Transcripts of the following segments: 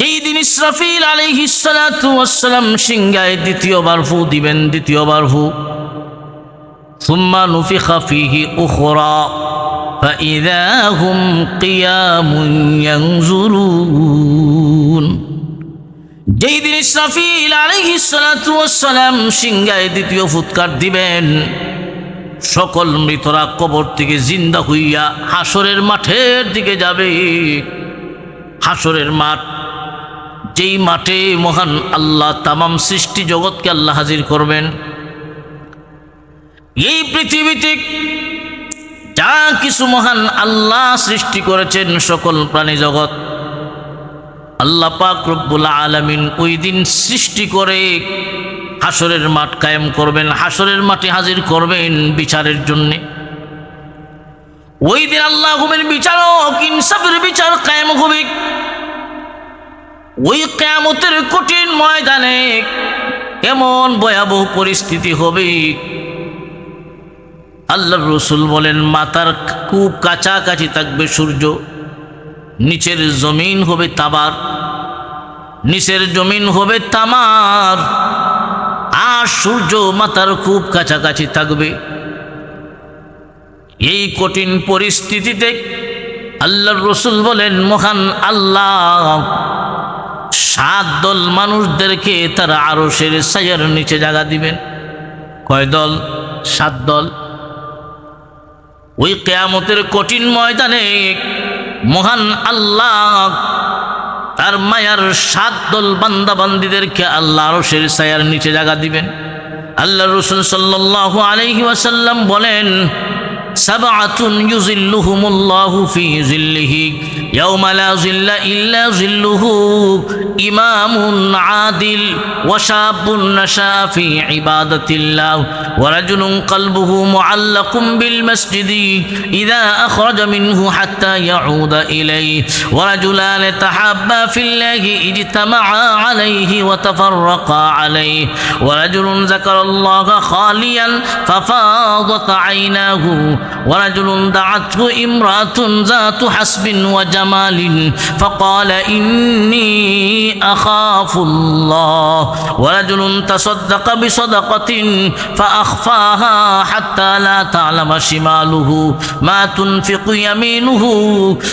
যেই দিন ইসরাফিল আলাইহিসালাম সিংহায় দ্বিতীয়বার ফু দিবেন দ্বিতীয়বার ফু ثم نفخ فيه أخرى فإذا هم قيام ينظرون যেই দিন ইসরাফিল আলাইহিসালাম সিংহায় দ্বিতীয় ফুৎকার দিবেন সকল মৃতরা কবর থেকে জিন্দা হইয়া হাসরের মাঠের দিকে যাবে হাসরের মাঠ যেই মাঠে মহান আল্লাহ তামাম সৃষ্টি জগৎকে আল্লাহ হাজির করবেন, এই পৃথিবীতে যা কিছু মহান আল্লাহ সৃষ্টি করেছেন সকল প্রাণী জগৎ, আল্লাহ পাক রব্বুল আলামিন ওই দিন সৃষ্টি করে হাসরের মাঠ কায়েম করবেন হাসরের মাঠে হাজির করবেন বিচারের জন্যে। ওই দিন আল্লাহ হুমের বিচারক, ইনসাফের বিচার কায়েম হবে। ওই কেয়ামতের কঠিন ময়দানে এমন ভয়াবহ পরিস্থিতি হবে? আল্লাহ রসুল বলেন মাতার খুব কাছাকাছি থাকবে সূর্য, নিচের জমিন হবে তাবার নিচের জমিন হবে তামার, আর সূর্য মাতার খুব কাছাকাছি থাকবে। এই কঠিন পরিস্থিতিতে আল্লাহর রসুল বলেন, মহান আল্লাহ সাত দল মানুষদেরকে তারা সের সাইয়ার নিচে জায়গা দিবেন। কয় দল? সাত দল। ওই কেয়ামতের কঠিন ময়দানে মহান আল্লাহ তার মায়ার সাত দল বান্দা বান্দিদেরকে আল্লাহ আরও সের সায়ার নিচে জায়গা দিবেন। আল্লাহ রসুল সাল্লাহ আলহি বলেন سبعة يظلهم الله في ظله يوم لا ظل إلا ظله إمام عادل وشاب نشا في عبادة الله ورجل قلبه معلق بالمسجد إذا أخرج منه حتى يعود إليه ورجلان تحابا في الله اجتمعا عليه وتفرقا عليه ورجل ذكر الله خاليا ففاضت عيناه ورجل دعته امرأة ذات حسب وجمال فقال إني أخاف الله ورجل تصدق بصدقة فأخفاها حتى لا تعلم شماله ما تنفق يمينه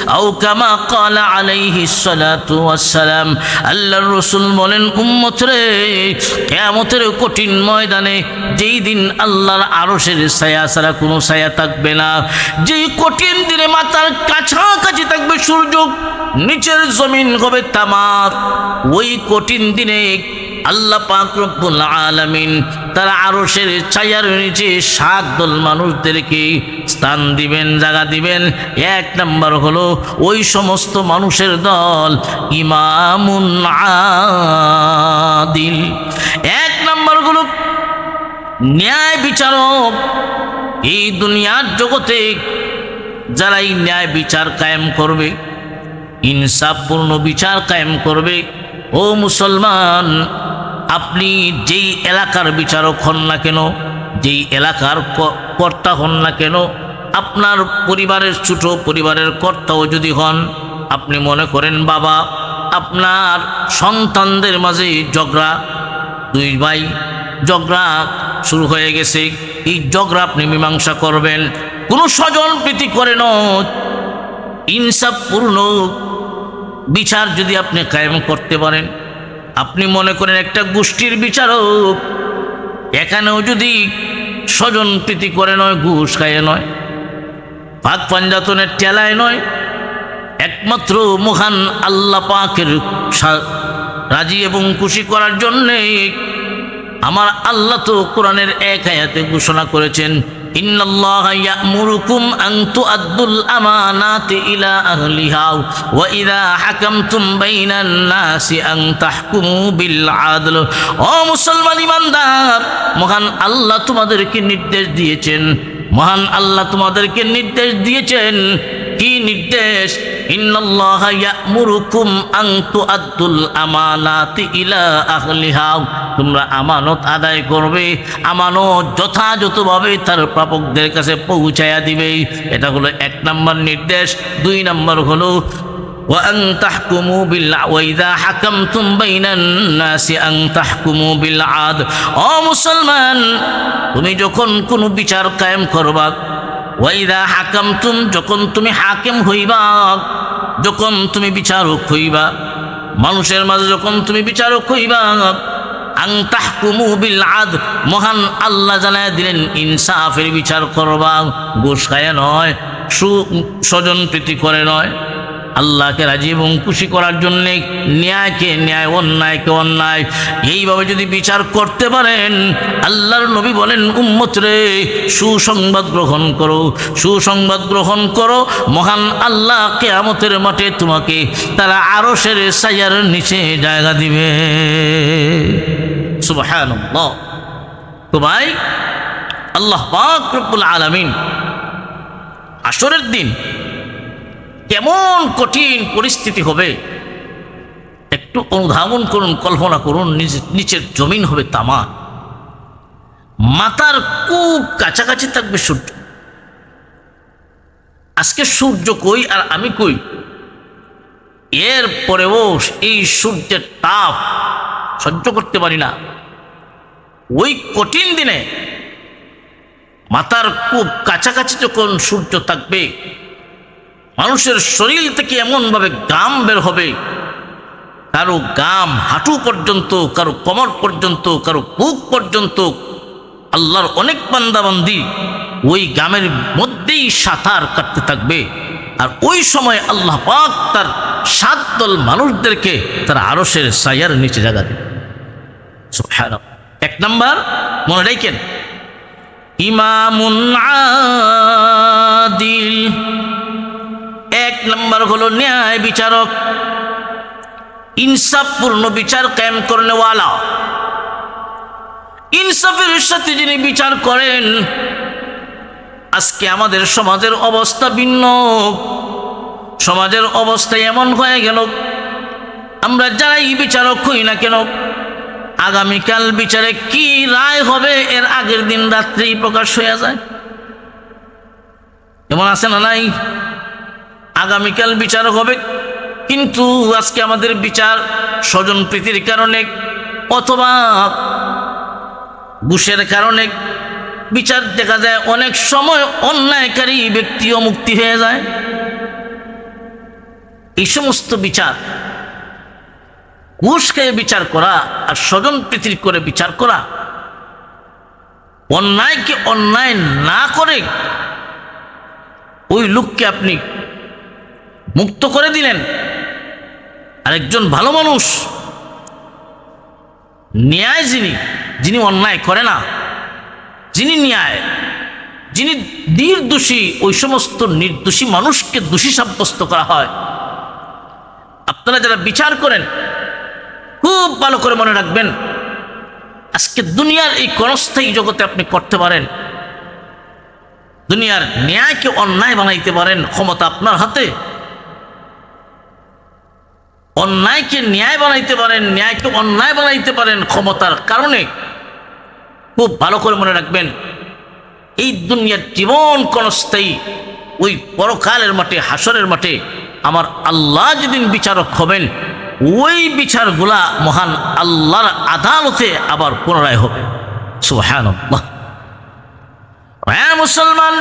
أو كما قال عليه الصلاة والسلام আল্লাহর রসুল বলেন উম্মত রে কেয়ামতের কঠিন ময়দানে যেই দিন আল্লাহর আরশের ছায়া ছাড়া কোনো ছায়া থাকবে না। যেই কঠিন দিনে মাথার কাছাকাছি থাকবে সূর্য, নিচের জমিন হবে তামাক। ওই কঠিন দিনে আল্লাহ পাক রব্বুল আলামিন তার আরশের ছায়ার নিচে সাত দল মানুষদেরকে স্থান দিবেন, জায়গা দিবেন। এক নাম্বার হলো ওই সমস্ত মানুষের দল ইমামুন আদিল। এক নাম্বার হলো ন্যায় বিচারক। এই দুনিয়ার জগতে যারা এই ন্যায় বিচার কায়েম করবে, ইনসাফপূর্ণ বিচার কায়েম করবে, ও মুসলমান, আপনি যেই এলাকার বিচারক হন না কেন, যেই এলাকার কর্তা হন না কেন, আপনার পরিবারের, ছোট পরিবারের কর্তাও যদি হন, আপনি মনে করেন, বাবা, আপনার সন্তানদের মাঝে ঝগড়া, দুই ভাই, ঝগড়া শুরু হয়ে গেছে। এই ঝগড়া আপনি মীমাংসা করবেন। কোনো স্বজন প্রীতি করে ন ইনসাফপূর্ণ বিচার যদি আপনি কায়েম করতে পারেন। আপনি মনে করেন একটা গোষ্ঠীর বিচারক। এখানেও যদি স্বজন প্রীতি করে নয়, ঘুষ খায় নয় পাক পাঞ্জাতনের টেলায় নয়, একমাত্র মহান আল্লাহ পাকের সা- রাজি এবং খুশি করার জন্যে আমার আল্লাহ তো কোরআনের এক আয়াতে ঘোষণা করেছেন মুসলমান মহান আল্লাহ তোমাদেরকে নির্দেশ দিয়েছেন, মহান আল্লাহ তোমাদেরকে নির্দেশ দিয়েছেন কি নির্দেশ ইন্নাল্লাহ ইয়া'মুরুকুম আন তুআদ্দুল আমানাতি ইলা আহলিহা তোমরা আমানত আদায় করবে আমানত যথাযথভাবে তার প্রাপকদের কাছে পৌঁছায়া দিবে এটা হলো এক নম্বর নির্দেশ দুই নম্বর হলো وأن تحكموا بالع وإذا حكمتم بين الناس أن تحكموا بالعدل ও মুসলমান তুমি যখন কোনো বিচার কায়েম করবা ওয়াইদা হাকামতুম যখন তুমি হাকিম হইবা, যখন তুমি বিচারক হইবা, মানুষের মাঝে যখন তুমি বিচারক হইবা মহান আল্লাহ জানায় দিলেন, ইনসাফের বিচার করবা গোসায় খায় নয়, সু স্বজন প্রীতি করে নয়। আল্লাহকে রাজি এবং খুশি করার জন্যে ন্যায়কে ন্যায়, অন্যায়কে অন্যায়, এইভাবে যদি বিচার করতে পারেন, আল্লাহর নবী বলেন, উম্মত রে, সুসংবাদ গ্রহণ করো, সুসংবাদ গ্রহণ করো, মহান আল্লাহ কেয়ামতের মাঠে তোমাকে তারা আরও সেরে সাইয়ার নিচে জায়গা দিবে। ভাই, আল্লাহ আলামিন আসরের দিন কেমন কঠিন পরিস্থিতি হবে? একটু অনুধাবন করুন, কল্পনা করুন নিচের জমিন হবে তামা। মাথার খুব কাছাকাছি থাকবে সূর্য। আজকে সূর্য কই আর আমি কই? এর পরেও এই সূর্যের তাপ সহ্য করতে পারি না। ওই কঠিন দিনে মাথার খুব কাছাকাছি যখন সূর্য থাকবে মানুষের শরীর থেকে এমনভাবে গাম বের হবে, কারও গাম হাঁটু পর্যন্ত, কারও কোমর পর্যন্ত, কারও বুক পর্যন্ত, আল্লাহর অনেক বান্দাবান্দি ওই গামের মধ্যেই সাঁতার কাটতে থাকবে। আর ওই সময় আল্লাহ পাক তার সাত দল মানুষদেরকে তার আরসের সায়ার নিচে জায়গা দেবে। এক নাম্বার, মনে রাখেন, ইমামুন আদিল এক নম্বর হলো ন্যায় বিচারক। ইনসাফপূর্ণ বিচার কায়েম করনেওয়ালা। ইনসাফের সাথে যিনি বিচার করেন, আজকে আমাদের সমাজের অবস্থা ভিন্ন। সমাজের অবস্থা এমন হয়ে গেল, আমরা যারাই বিচারক হই না কেন, আগামীকাল বিচারে কি রায় হবে এর আগের দিন রাত্রেই প্রকাশ হয়ে যায়। এমন আছে না নাই? আগামীকাল বিচার হবে। কিন্তু আজকে আমাদের বিচার স্বজন প্রীতির কারণে অথবা ঘুষের কারণে বিচার দেখা যায় অনেক সময় অন্যায়কারী ব্যক্তিও মুক্তি হয়ে যায়। এই সমস্ত বিচার ঘুষ খেয়ে বিচার করা আর স্বজন প্রীতির করে বিচার করা, অন্যায়কে অন্যায় না করে ওই লোককে আপনি মুক্ত করে দিলেন। আরেকজন ভালো মানুষ। ন্যায় যিনি যিনি অন্যায় করে না, যিনি ন্যায়, যিনি নির্দোষী, ওই সমস্ত নির্দোষী মানুষকে দোষী সাব্যস্ত করা হয়। আপনারা যারা বিচার করেন, খুব ভালো করে মনে রাখবেন, আজকে দুনিয়ার এই কনস্থায়ী জগতে আপনি করতে পারেন। দুনিয়ার ন্যায়কে অন্যায় বানাইতে পারেন, ক্ষমতা আপনার হাতে। অন্যায়কে ন্যায় বানাইতে পারেন, ন্যায়কে অন্যায় বানাইতে পারেন ক্ষমতার কারণে। খুব ভালো করে মনে রাখবেন, এই দুনিয়ার জীবন ক্ষণস্থায়ী, ওই পরকালের মাঠে, হাসরের মাঠে আমার আল্লাহ যেদিন বিচারক হবেন, ওই বিচারগুলা মহান আল্লাহর আদালতে আবার পুনরায় হবে। হ্যাঁ মুসলমান,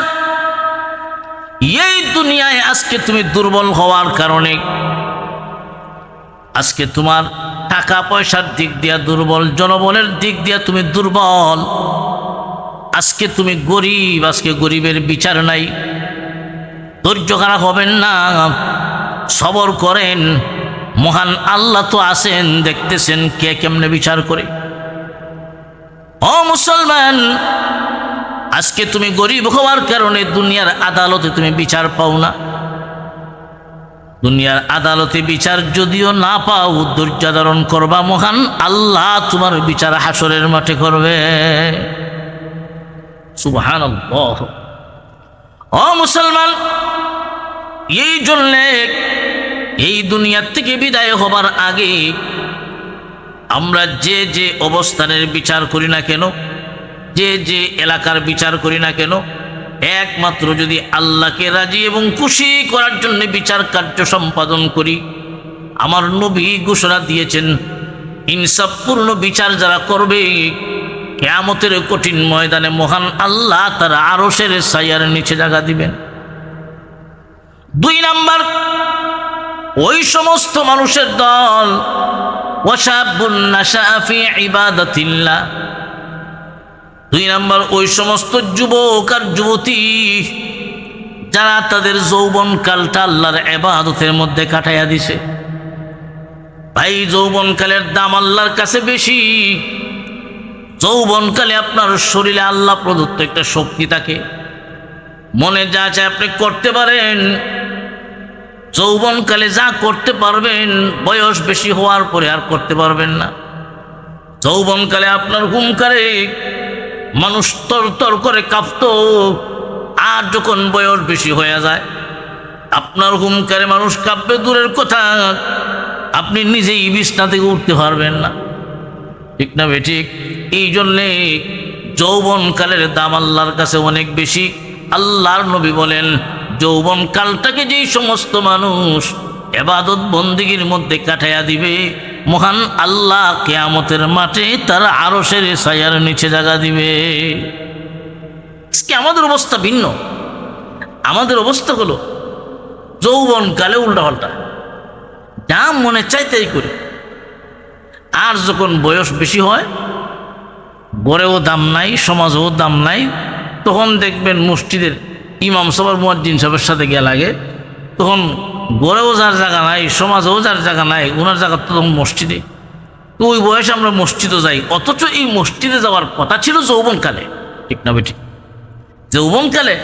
এই দুনিয়ায় আজকে তুমি দুর্বল হওয়ার কারণে আজকে তোমার টাকা পয়সার দিক দিয়া দুর্বল, জনবলের দিক দিয়া তুমি দুর্বল। আজকে তুমি গরিব, আজকে গরিবের বিচার নাই। ধৈর্য খারাপ হবেন না? সবর করেন। মহান আল্লাহ তো আছেন, দেখতেছেন কে কেমনে বিচার করে। ও মুসলমান, আজকে তুমি গরিব হওয়ার কারণে দুনিয়ার আদালতে তুমি বিচার পাও না। দুনিয়ার আদালতে বিচার যদিও না পাও ধৈর্য ধারণ করবা মহান আল্লাহ তোমার বিচার হাসরের মাঠে করবে। সুবহান ও মুসলমান, এই জন্যে এই দুনিয়ার থেকে বিদায় হবার আগে আমরা যে যে অবস্থানের বিচার করি না কেন, যে যে এলাকার বিচার করি না কেন একমাত্র যদি আল্লাহকে রাজি এবং খুশি করার জন্য বিচার কার্য সম্পাদন করি, আমার নবী ঘোষণা দিয়েছেন, ইনসাফপূর্ণ বিচার যারা করবে, কেয়ামতের কঠিন ময়দানে মহান আল্লাহ তার আরশের সাইয়ার নিচে জায়গা দিবেন। দুই নাম্বার, ওই সমস্ত মানুষের দল ওয়াসাবুন্নাশাফি ইবাদাতিল্লাহ দুই নাম্বার, ওই সমস্ত যুবক আর যুবতী যারা তাদের যৌবন কালটা আল্লাহর এবাদতের মধ্যে কাটাইয়া দিছে। ভাই যৌবনকালের দাম আল্লাহর কাছে বেশি। যৌবনকালে আপনার শরীরে আল্লাহ প্রদত্ত একটা শক্তি থাকে। মনে যা চায় আপনি করতে পারেন যৌবনকালে যা করতে পারবেন, বয়স বেশি হওয়ার পরে আর করতে পারবেন না। যৌবনকালে আপনার হুমকারে মানুষ তর তর করে কাঁপত, আর যখন বয়স বেশি হয়ে যায়, আপনার হুমকারে মানুষ কাঁপবে, দূরের কথা, আপনি নিজেই বিছনা থেকে উঠতে পারবেন না। ঠিক না বে ঠিক? এই জন্যে যৌবনকালের দাম আল্লাহর কাছে অনেক বেশি। আল্লাহর নবী বলেন যৌবন কালটাকে যেই সমস্ত মানুষ এবাদত বন্দিগির মধ্যে কাটাইয়া দিবে মহান আল্লাহ কেয়ামতের মাঠে তার আরসের সায়ার নিচে জায়গা দিবে। আজকে আমাদের অবস্থা ভিন্ন। আমাদের অবস্থা হলো যৌবন কালে উল্টাপাল্টা যা মনে চাই তাই করি। আর যখন বয়স বেশি হয় গড়েও দাম নাই, সমাজেও দাম নাই, তখন দেখবেন মসজিদের ইমাম সবার মুয়াজ্জিন সাহেবের সাথে গিয়ে লাগে। তখন গড়েও যার জায়গা নাই সমাজেও যার জায়গা নাই ওনার জায়গা তো মসজিদে। তো ওই বয়সে আমরা মসজিদে যাই, অথচ এই মসজিদে যাওয়ার কথা ছিল যৌবনকালে। ঠিক না বেটি যৌবনকালে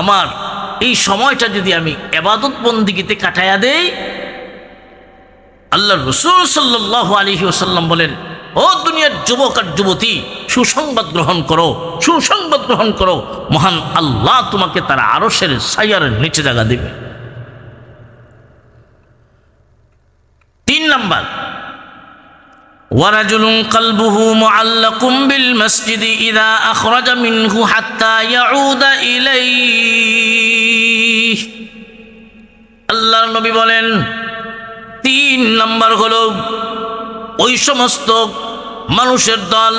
আমার এই সময়টা যদি আমি এবাদত বন্দিগিতে কাটাইয়া দেই আল্লাহ রসুল সাল্লাহ আলহি ওসাল্লাম বলেন, ও দুনিয়ার যুবক আর যুবতী, সুসংবাদ গ্রহণ করো, সুসংবাদ গ্রহণ করো। মহান আল্লাহ তোমাকে তার আরসের সাইয়ার নিচে জায়গা দিবে। তিন নাম্বার ورجل قلبه معلق بالمسجد إذا أخرج منه حتى يعود إليه আল্লাহর নবী বলেন তিন নাম্বার হলো ওই সমস্ত মানুষের দল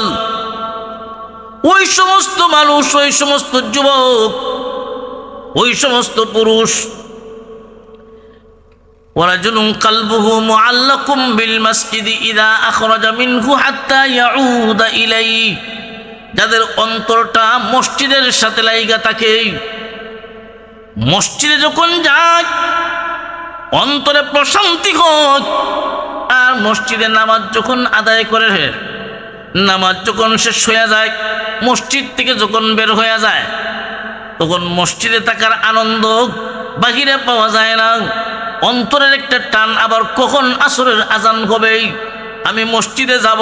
ওই সমস্ত মানুষ ওই সমস্ত যুবক ওই সমস্ত পুরুষ ورجل قلبه معلق بالمسجد إذا أخرج منه حتى يعود إليه যাদের অন্তরটা মসজিদের সাথে লাইগা থাকে মসজিদে যখন যায় অন্তরে প্রশান্তি হোক আর মসজিদে নামাজ যখন আদায় করে নামাজ যখন শেষ হয়ে যায় মসজিদ থেকে যখন বের হয়ে যায় তখন মসজিদে থাকার আনন্দ বাহিরে পাওয়া যায় না অন্তরের একটা টান, আবার কখন আসরের আজান হবে? আমি মসজিদে যাব,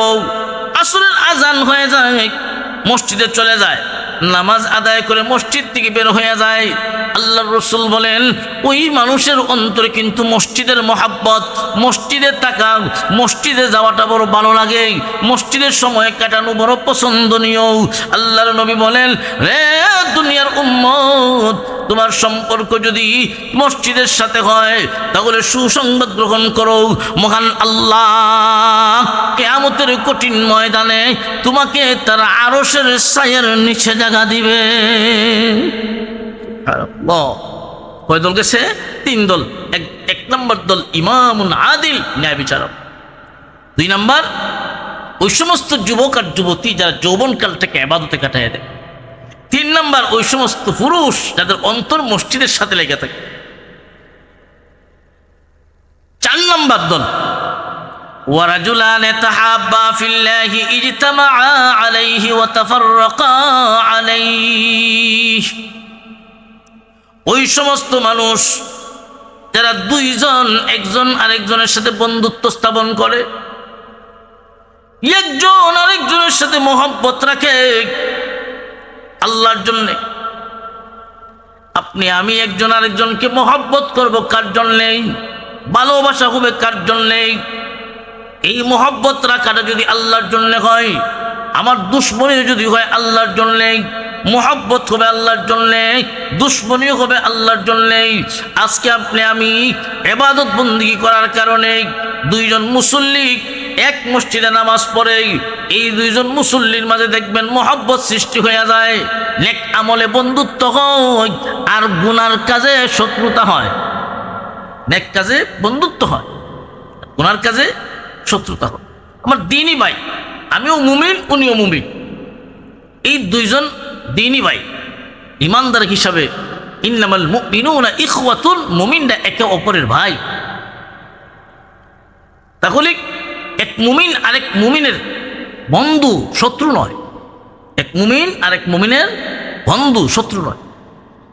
আসরের আজান হয়ে যায়, মসজিদে চলে যায়। নামাজ আদায় করে মসজিদ থেকে বের হয়ে যায়। আল্লাহ রসুল বলেন, ওই মানুষের অন্তরে কিন্তু মসজিদের মহাব্বত মসজিদের থাকা, মসজিদে যাওয়াটা বড় ভালো লাগে, মসজিদের সময় কাটানো বড় পছন্দনীয়। আল্লাহর নবী বলেন, রে দুনিয়ার উম্মত, তোমার সম্পর্ক যদি মসজিদের সাথে হয়, তাহলে সুসংবাদ গ্রহণ করো, মহান আল্লাহ। কেয়ামতের কঠিন ময়দানে তোমাকে তার আরসের সায়ের নিচে জায়গা দিবে। কয় দল গেছে? তিন দল। এক এক নম্বর দল ইমামুন আদিল, ন্যায় বিচারক। দুই নম্বর, ওই সমস্ত যুবক আর যুবতী যারা যৌবনকালটাকে আবাদতে কাটায় দেয়। তিন নম্বর, ওই সমস্ত পুরুষ যাদের অন্তর মসজিদের সাথে লেগে থাকে। চার নম্বর দল ورجلان تحابا في الله اجتمعا عليه وتفرقا عليه ওই সমস্ত মানুষ যারা দুইজন একজন আরেকজনের সাথে বন্ধুত্ব স্থাপন করে একজন আরেকজনের সাথে মহব্বত রাখে আল্লাহর জন্য আপনি আমি একজন আরেকজনকে মহব্বত করব কার জন্যেই ভালোবাসা হবে কার জন্যেই এই মহব্বত রাখাটা যদি আল্লাহর জন্য হয়, আমার দুশ্মনী যদি হয় আল্লাহর জন্যে, মোহাব্বত হবে আল্লাহর জন্যে দুশ্মনীয় হবে আল্লাহর জন্যে। আজকে আপনি আমি এবাদত বন্দী করার কারণে দুইজন মুসল্লি এক মসজিদে নামাজ পড়ে, এই দুইজন মুসল্লির মাঝে দেখবেন মোহাব্বত সৃষ্টি হয়ে যায়, নেক আমলে বন্ধুত্ব হয়, আর গুনার কাজে শত্রুতা হয়। নেক কাজে বন্ধুত্ব হয়। গুনার কাজে শত্রুতা হয় আমার দিনই ভাই। আমিও মুমিন, উনিও মুমিন। এই দুইজন দিনই ভাই। ইমানদার হিসাবে ইন্নামাল মুমিনুনা ইখওয়াতুন, মুমিনরা একে অপরের ভাই। তাহলে এক মুমিন আরেক মুমিনের বন্ধু শত্রু নয়। এক মুমিন আরেক মুমিনের বন্ধু শত্রু নয়।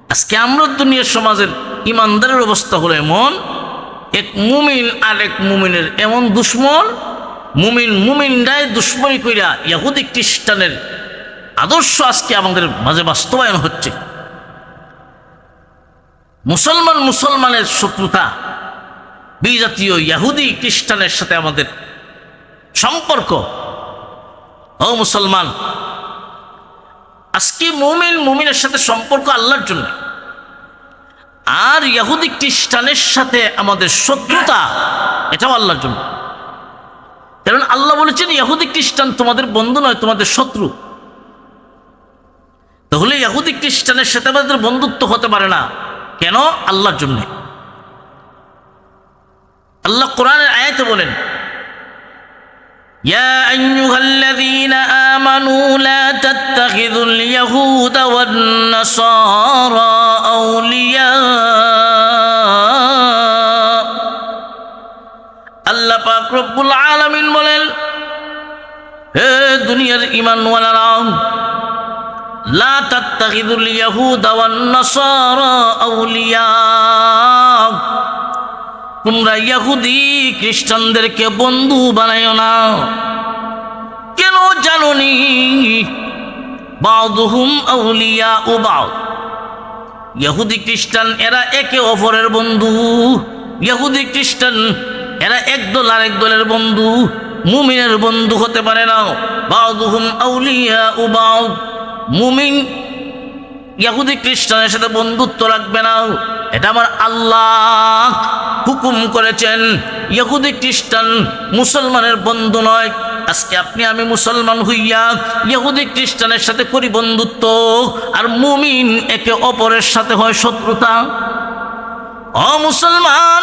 আজকে আমরা দুনিয়ার সমাজের ইমানদারের অবস্থা হলো এমন এক মুমিন আর এক মুমিনের এমন দুশ্মন, মুমিন মুমিনরাই দুশ্মনী কইরা ইয়াহুদি খ্রিস্টানের আদর্শ আজকে আমাদের মাঝে বাস্তবায়ন হচ্ছে। মুসলমান মুসলমানের শত্রুতা, বিজাতীয় ইয়াহুদি খ্রিস্টানের সাথে আমাদের সম্পর্ক। ও মুসলমান, আজকে মুমিন মুমিনের সাথে সম্পর্ক আল্লাহর জন্য। আর ইয়াহুদি খ্রিস্টানের সাথে আমাদের শত্রুতা, এটাও আল্লাহর জন্য। কারণ আল্লাহ বলেছেন ইয়াহুদি খ্রিস্টান তোমাদের বন্ধু নয়, তোমাদের শত্রু। তাহলে ইয়াহুদি খ্রিস্টানের সাথে আমাদের বন্ধুত্ব হতে পারে না। কেন? আল্লাহর জন্যে। আল্লাহ কোরআনের আয়াতে বলেন يا أيها الذين آمنوا لا تتخذوا اليهود والنصارى أولياء আল্লাহ পাক রব্বুল আলামিন বলেন হে দুনিয়ার ঈমানওয়ালারা লা তাত্তাখিদুল ইয়াহুদা ওয়ান নাসারা আউলিয়া তোমরা ইয়াহুদি খ্রিস্টানদেরকে বন্ধু বানাইও না। কেন জাননি? বাউদুহুম আউলিয়া ও ইহুদি খ্রিস্টান এরা একে অপরের বন্ধু। ইহুদি খ্রিস্টান এরা এক দল আরেক দলের বন্ধু। মুমিনের বন্ধু হতে পারে না। বাউদুহুম আউলিয়া ও বাউ মুমিন ইয়াহুদি খ্রিস্টানের সাথে বন্ধুত্ব রাখবে না। এটা আমার আল্লাহ হুকুম করেছেন। ইয়াহুদি খ্রিস্টান, মুসলমানের বন্ধু নয়। আজকে আপনি আমি মুসলমান হইয়া ইহুদি খ্রিস্টানের সাথে করি বন্ধুত্ব, আর মুমিন একে অপরের সাথে হয় শত্রুতা। অ মুসলমান,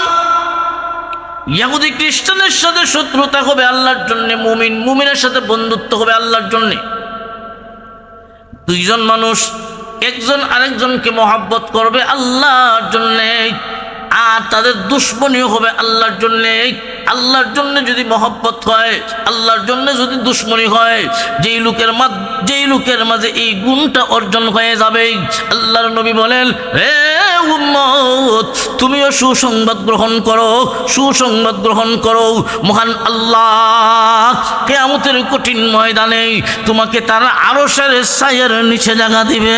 ইহুদি খ্রিস্টানের সাথে শত্রুতা হবে আল্লাহর জন্য, মুমিন, মুমিনের সাথে বন্ধুত্ব হবে আল্লাহর জন্যে। দুইজন মানুষ একজন আরেকজনকে মহাব্বত করবে আল্লাহর জন্যে আর তাদের দুশ্মনীয় হবে আল্লাহর জন্যে। আল্লাহর জন্য যদি মহব্বত হয়, আল্লাহর জন্য যদি দুশ্মনী হয়, যেই লোকের মা যেই লোকের মাঝে এই গুণটা অর্জন হয়ে যাবে, আল্লাহর নবী বলেন, হে উম্মত, তুমিও সুসংবাদ গ্রহণ করো, সুসংবাদ গ্রহণ করো। মহান আল্লাহ, কেয়ামতের কঠিন ময়দানে তোমাকে তারা আরশের সায়ের নিচে জায়গা দিবে।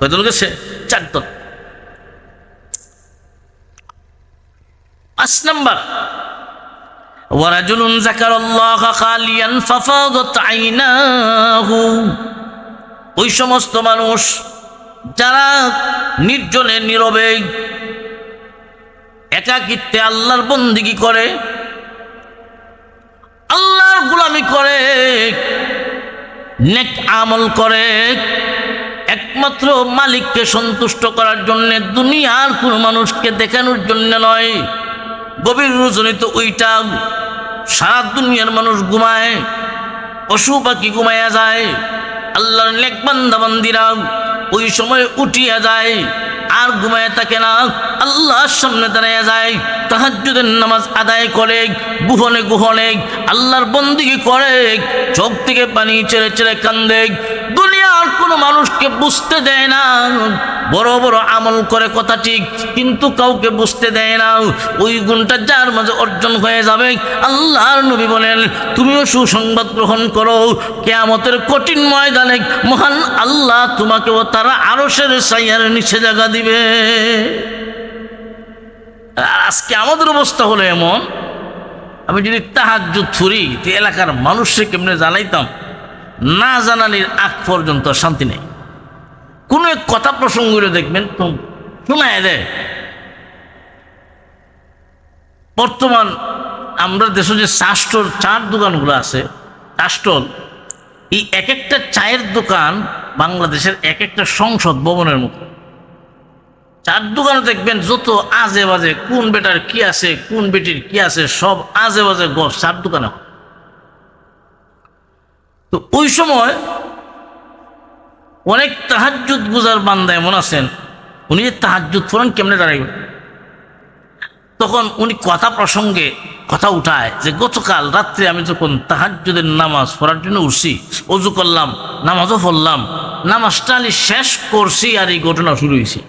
কত লোক গেছে চার দল পাঁচ নম্বর ورجل ذكر الله خاليا ففاضت عيناه ওই সমস্ত মানুষ যারা নির্জনে নীরবে একাকিত্বে আল্লাহর বন্দিগি করে আল্লাহর গুলামি করে নেক আমল করে একমাত্র মালিককে সন্তুষ্ট করার জন্য দুনিয়ার কোনো মানুষকে দেখানোর জন্য নয় গভীর রজনীতে ওইটা সারা দুনিয়ার মানুষ ঘুমায়, পশু পাখি ঘুমাইয়া যায়, আল্লাহর বান্দা ওই সময় উঠিয়া যায়, আর ঘুমায় থাকে না, আল্লাহর সামনে দাঁড়াইয়া যায়, তাহাজ্জুদের নামাজ আদায় করে, গুহনে গুহনে আল্লাহর বন্দিগি করে, চোখ থেকে পানি ছেড়ে ছেড়ে কান্দে, দুনিয়ার কোনো মানুষকে বুঝতে দেয় না। বড় বড় আমল করে কথা ঠিক, কিন্তু কাউকে বুঝতে দেয় না। ওই গুণটা যার মাঝে অর্জন হয়ে যাবে, আল্লাহর নবী বলেন, তুমিও সুসংবাদ গ্রহণ করো। কেয়ামতের কঠিন ময়দানে মহান আল্লাহ তোমাকেও তারা আরশের সাইয়ার নিচে জায়গা দিবে। আজকে আমাদের অবস্থা হলো এমন, আমি যদি তাহাজ তো এলাকার মানুষকে কেমনে জানাইতাম না জানানির আগ পর্যন্ত শান্তি নেই। কোনো এক কথা প্রসঙ্গগুলো দেখবেন শোনায় দেয়। বর্তমান আমরা দেশে যে চা স্টল চার দোকানগুলো আছে চা স্টল এই এক একটা চায়ের দোকান বাংলাদেশের এক একটা সংসদ ভবনের মতো। চার দোকানে দেখবেন, যত আজে বাজে কোন বেটার কি আছে, কোন বেটির কি আছে, সব আজে বাজে গছ চার দোকানে তো ওই সময় অনেক তাহাজ্জুদ গুজার বান্দা এমন আছেন, উনি যে তাহাজ্জুদ পড়েন কেমনে দাঁড়াইবেন তখন উনি কথা প্রসঙ্গে কথা উঠায় যে, গতকাল রাত্রে আমি যখন তাহাজ্জুদের নামাজ পড়ার জন্য উঠছি, অজু করলাম, নামাজও পড়লাম, নামাজটা আমি শেষ করছি আর এই ঘটনা শুরু হয়েছে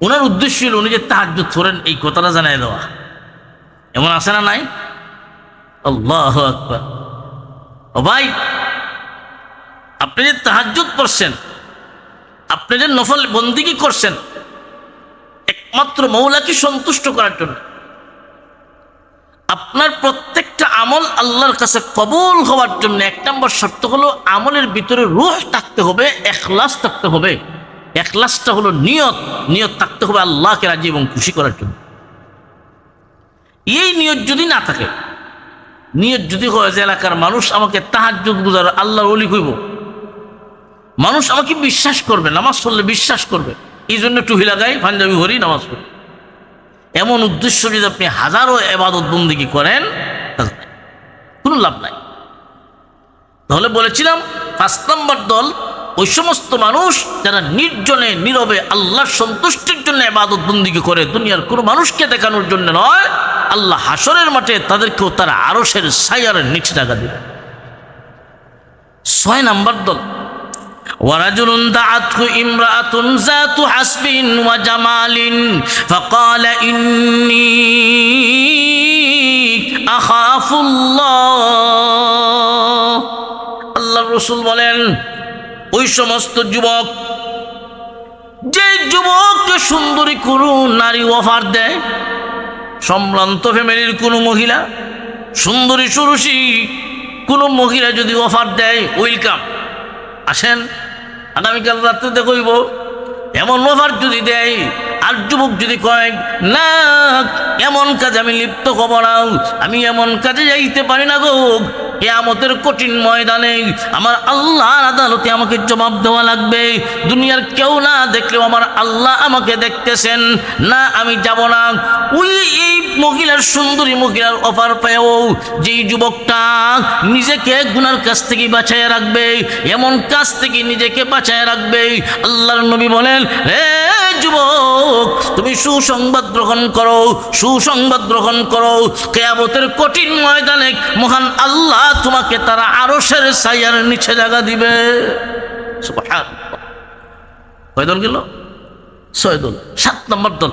ওনার উদ্দেশ্য ছিল উনি যে তাহাজ্জুদ পড়েন, এই কথাটা জানাই দেওয়া। এমন আছে না নাই? আল্লাহ আকবার। ও ভাই আপনি যে তাহাজ্জুদ পড়ছেন, আপনি যে নফল বন্দিগি করছেন, একমাত্র মৌলাকে সন্তুষ্ট করার জন্য। আপনার প্রত্যেকটা আমল আল্লাহর কাছে কবুল হওয়ার জন্য এক নম্বর শর্ত হলো আমলের ভিতরে রুহ থাকতে হবে, এখলাস থাকতে হবে। এখলাসটা হলো নিয়ত নিয়ত থাকতে হবে আল্লাহকে রাজি এবং খুশি করার জন্য। এই নিয়ত যদি না থাকে, নিয়ত যদি হয় যে এলাকার মানুষ আমাকে তাহাজ্জুদ গুজার আল্লাহর অলি হইব মানুষ আমাকে বিশ্বাস করবে, নামাজ পড়লে বিশ্বাস করবে। এই জন্য টুহি লাগাই পাঞ্জাবি হরি নামাজ পড়ি। এমন উদ্দেশ্য যদি আপনি হাজারো এবাদত বন্দিগি করেন, কোনো লাভ নাই। তাহলে বলেছিলাম, পাঁচ নম্বর দল, ওই সমস্ত মানুষ যারা নির্জনে, নীরবে আল্লাহর সন্তুষ্টির জন্য এবাদত বন্দিগি করে, দুনিয়ার কোনো মানুষকে দেখানোর জন্য নয়, আল্লাহ হাসরের মাঠে তাদেরকেও তারা আরসের সাইয়ারের নিচে টাকা দেবে। ছয় নাম্বার দল ورجل دعته امرأة ذات حسب وجمال فقال إني أخاف الله আল্লাহ রসুল বলেন ওই সমস্ত যুবক যে যুবককে সুন্দরী কোনো নারী অফার দেয় সম্ভ্রান্ত ফ্যামিলির কোনো মহিলা সুন্দরী সুরুষী কোনো মহিলা যদি অফার দেয় ওয়েলকাম আসেন, আগামীকাল রাত্রে দেখইব এমন অফার যদি দেয়, আর যুবক যদি কয়, না, এমন কাজ আমি লিপ্ত হব না, আমি এমন কাজে যাইতে পারি না গো। কেয়ামতের কঠিন ময়দানে আমার আল্লাহর আদালতে আমাকে জবাব দেওয়া লাগবে। দুনিয়ার কেউ না দেখলেও আমার আল্লাহ আমাকে দেখতেছেন। না, আমি যাব না। ওই, এই মহিলার, সুন্দরী মহিলার অফার পেয়েও যেই যুবকটা নিজেকে গুনার কাছ থেকে বাঁচায় রাখবে, এমন কাজ থেকে নিজেকে বাঁচায় রাখবে। আল্লাহর নবী বলেন রে যুবক সুসংবাদ গ্রহণ করো, সুসংবাদ গ্রহণ করো। কেয়ামতের কঠিন ময়দানে মহান আল্লাহ তোমাকে তারা আরশের সাইয়ার নিচে জায়গা দিবে। কয় দল গেল? ছয় দল। সাত নম্বর দল।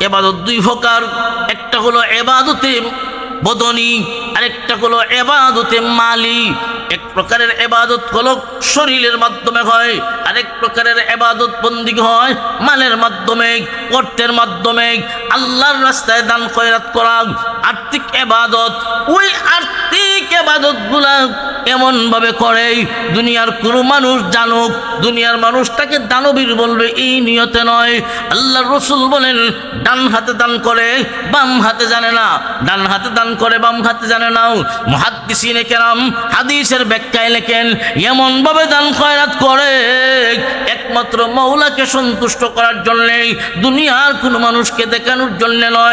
এবাদত দুই প্রকার। একটা হলো এবাদতে বদনি, আরেকটা হলো এবাদতে মালি। এক প্রকারের এবাদত হলো শরীরের মাধ্যমে হয় আরেক প্রকারের এবাদত বন্দি হয়। মালের মাধ্যমে অর্থের মাধ্যমে, আল্লাহর রাস্তায় দান খয়রাত করা, আর্থিক এবাদত ওই আর্থিক এবাদতগুলা এমন ভাবে করে, দুনিয়ার কোনো মানুষ জানুক, দুনিয়ার মানুষ তাকে দানবীর বলবে, এই নিয়তে নয়। আল্লাহ রসুল বলেন, ডান হাতে দান করে, বাম হাতে জানে না। ডান হাতে দান করে, বাম হাতে জানে না। মহাদ্দিসিনে কেরাম হাদিসের ব্যাখ্যায় লেখেন এমন ভাবে দান খয়রাত করে। একমাত্র মৌলাকে সন্তুষ্ট করার জন্যে দুনিয়ার কোনো মানুষকে দেখানোর জন্যে নয়।